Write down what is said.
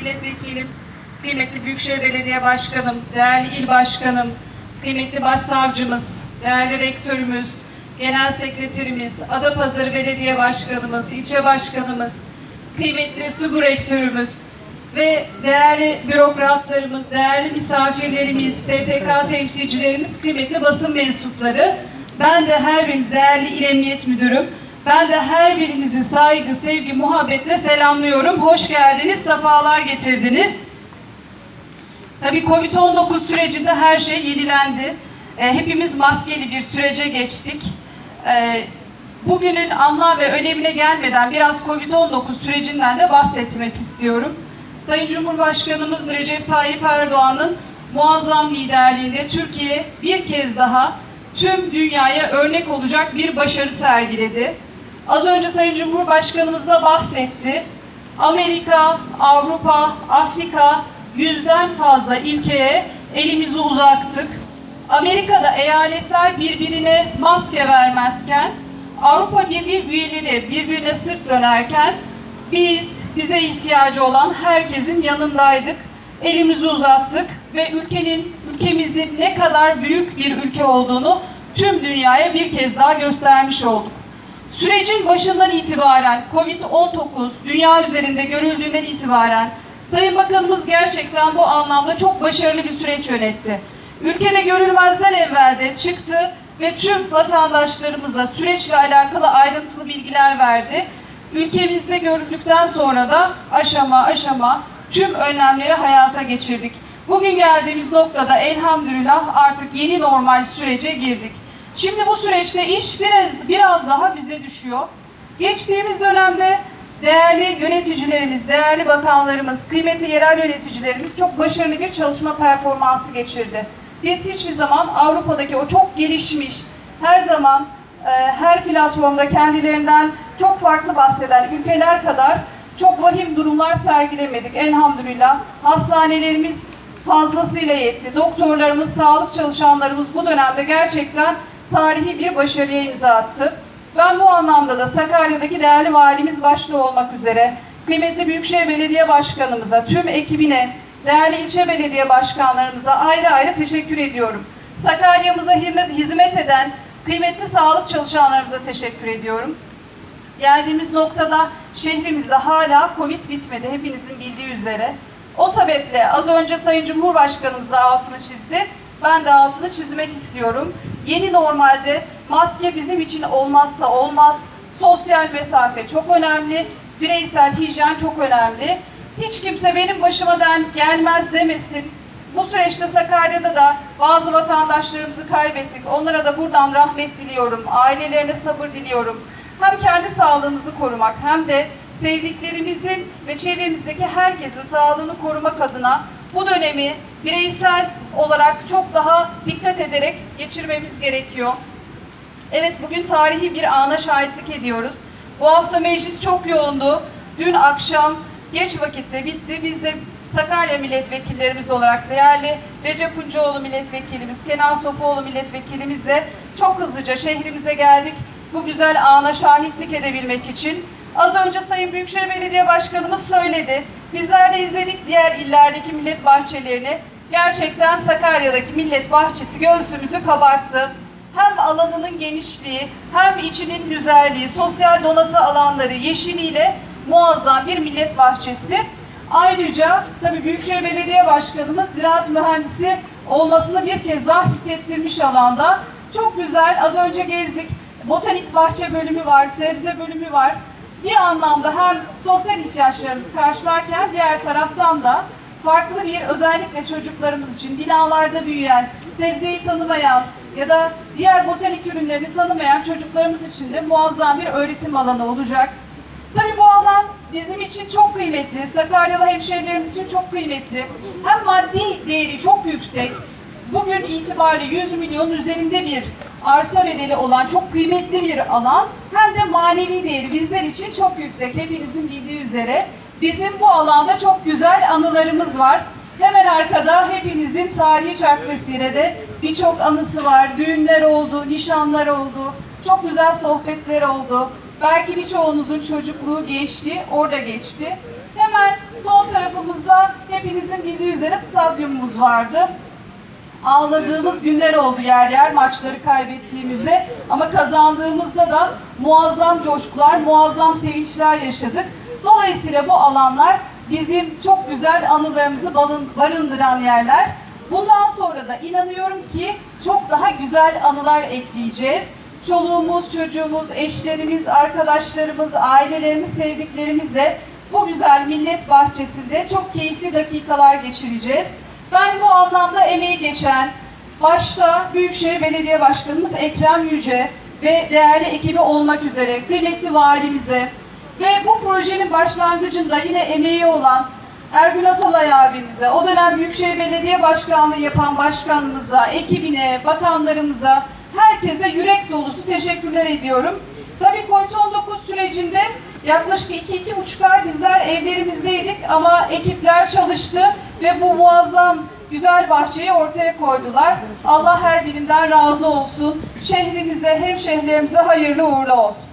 milletvekilim, kıymetli Büyükşehir Belediye Başkanım, değerli il başkanım, kıymetli başsavcımız, değerli rektörümüz, genel sekreterimiz, Adapazarı Belediye Başkanımız, ilçe başkanımız, kıymetli SUGU rektörümüz ve değerli bürokratlarımız, değerli misafirlerimiz, STK temsilcilerimiz, kıymetli basın mensupları, ben de her biriniz değerli İl Emniyet Müdürüm, ben de her birinizi saygı, sevgi, muhabbetle selamlıyorum. Hoş geldiniz, sefalar getirdiniz. Tabii Covid-19 sürecinde her şey yenilendi. Ee, hepimiz maskeli bir sürece geçtik. Ee, bugünün anlam ve önemine gelmeden biraz Covid-19 sürecinden de bahsetmek istiyorum. Sayın Cumhurbaşkanımız Recep Tayyip Erdoğan'ın muazzam liderliğinde Türkiye bir kez daha tüm dünyaya örnek olacak bir başarı sergiledi. Az önce Sayın Cumhurbaşkanımız da bahsetti. Amerika, Avrupa, Afrika yüzden fazla ilkeye elimizi uzattık. Amerika'da eyaletler birbirine maske vermezken, Avrupa Birliği üyeleri birbirine sırt dönerken biz bize ihtiyacı olan herkesin yanındaydık. Elimizi uzattık ve ülkenin ülkemizin ne kadar büyük bir ülke olduğunu tüm dünyaya bir kez daha göstermiş olduk. Sürecin başından itibaren Covid-19 dünya üzerinde görüldüğünden itibaren Sayın Bakanımız gerçekten bu anlamda çok başarılı bir süreç yönetti. Ülkede görülmezden evvel de çıktı ve tüm vatandaşlarımıza süreçle alakalı ayrıntılı bilgiler verdi. Ülkemizde görüldükten sonra da aşama aşama tüm önlemleri hayata geçirdik. Bugün geldiğimiz noktada elhamdülillah artık yeni normal sürece girdik. Şimdi bu süreçte iş biraz, biraz daha bize düşüyor. Geçtiğimiz dönemde değerli yöneticilerimiz, değerli bakanlarımız, kıymetli yerel yöneticilerimiz çok başarılı bir çalışma performansı geçirdi. Biz hiçbir zaman Avrupa'daki o çok gelişmiş, her zaman e, her platformda kendilerinden çok farklı bahseden ülkeler kadar çok vahim durumlar sergilemedik elhamdülillah. Hastanelerimiz fazlasıyla yetti. Doktorlarımız, sağlık çalışanlarımız bu dönemde gerçekten tarihi bir başarıya imza attı. Ben bu anlamda da Sakarya'daki değerli valimiz başta olmak üzere kıymetli Büyükşehir Belediye Başkanımıza, tüm ekibine, değerli ilçe belediye başkanlarımıza ayrı ayrı teşekkür ediyorum. Sakarya'mıza hizmet eden kıymetli sağlık çalışanlarımıza teşekkür ediyorum. Geldiğimiz noktada şehrimizde hala Covid bitmedi hepinizin bildiği üzere. O sebeple az önce Sayın Cumhurbaşkanımız da altını çizdi. Ben de altını çizmek istiyorum. Yeni normalde maske bizim için olmazsa olmaz. Sosyal mesafe çok önemli. Bireysel hijyen çok önemli. Hiç kimse benim başıma den gelmez demesin. Bu süreçte Sakarya'da da bazı vatandaşlarımızı kaybettik. Onlara da buradan rahmet diliyorum. Ailelerine sabır diliyorum. Hem kendi sağlığımızı korumak hem de sevdiklerimizin ve çevremizdeki herkesin sağlığını korumak adına bu dönemi bireysel olarak çok daha dikkat ederek geçirmemiz gerekiyor. Evet bugün tarihi bir ana şahitlik ediyoruz. Bu hafta meclis çok yoğundu. Dün akşam geç vakitte bitti. Biz de Sakarya milletvekillerimiz olarak değerli Recep Uncuoğlu milletvekilimiz, Kenan Sofuoğlu milletvekilimizle çok hızlıca şehrimize geldik. Bu güzel ana şahitlik edebilmek için. Az önce Sayın Büyükşehir Belediye Başkanımız söyledi. Bizler de izledik diğer illerdeki millet bahçelerini. Gerçekten Sakarya'daki millet bahçesi göğsümüzü kabarttı. Hem alanının genişliği, hem içinin güzelliği, sosyal donatı alanları, yeşiliyle muazzam bir millet bahçesi. Ayrıca tabii Büyükşehir Belediye Başkanımız ziraat mühendisi olmasını bir kez daha hissettirmiş alanda. Çok güzel, az önce gezdik. Botanik bahçe bölümü var, sebze bölümü var. Bir anlamda hem sosyal ihtiyaçlarımızı karşılarken diğer taraftan da farklı bir özellikle çocuklarımız için binalarda büyüyen, sebzeyi tanımayan ya da diğer botanik ürünlerini tanımayan çocuklarımız için de muazzam bir öğretim alanı olacak. Tabii bu alan bizim için çok kıymetli, Sakaryalı hemşehrilerimiz için çok kıymetli. Hem maddi değeri çok yüksek, bugün itibariyle 100 milyon üzerinde bir arsa bedeli olan çok kıymetli bir alan hem de manevi değeri bizler için çok yüksek. Hepinizin bildiği üzere bizim bu alanda çok güzel anılarımız var. Hemen arkada hepinizin tarihi çark de birçok anısı var. Düğünler oldu, nişanlar oldu, çok güzel sohbetler oldu. Belki birçoğunuzun çocukluğu, gençliği orada geçti. Hemen sol tarafı tarafımızda hepinizin bildiği üzere stadyumumuz vardı. Ağladığımız günler oldu yer yer maçları kaybettiğimizde ama kazandığımızda da muazzam coşkular, muazzam sevinçler yaşadık. Dolayısıyla bu alanlar bizim çok güzel anılarımızı barındıran yerler. Bundan sonra da inanıyorum ki çok daha güzel anılar ekleyeceğiz. Çoluğumuz, çocuğumuz, eşlerimiz, arkadaşlarımız, ailelerimiz, sevdiklerimizle bu güzel millet bahçesinde çok keyifli dakikalar geçireceğiz. Ben bu anlamda emeği geçen, başta Büyükşehir Belediye Başkanımız Ekrem Yüce ve değerli ekibi olmak üzere kıymetli valimize ve bu projenin başlangıcında yine emeği olan Ergün Atalay abimize, o dönem Büyükşehir Belediye Başkanlığı yapan başkanımıza, ekibine, bakanlarımıza, herkese yürek dolusu teşekkürler ediyorum. Tabii COVID-19 sürecinde yaklaşık 2-2,5 ay bizler evlerimizdeydik ama ekipler çalıştı ve bu muazzam güzel bahçeyi ortaya koydular. Allah her birinden razı olsun. Şehrimize, hemşehrilerimize hayırlı uğurlu olsun.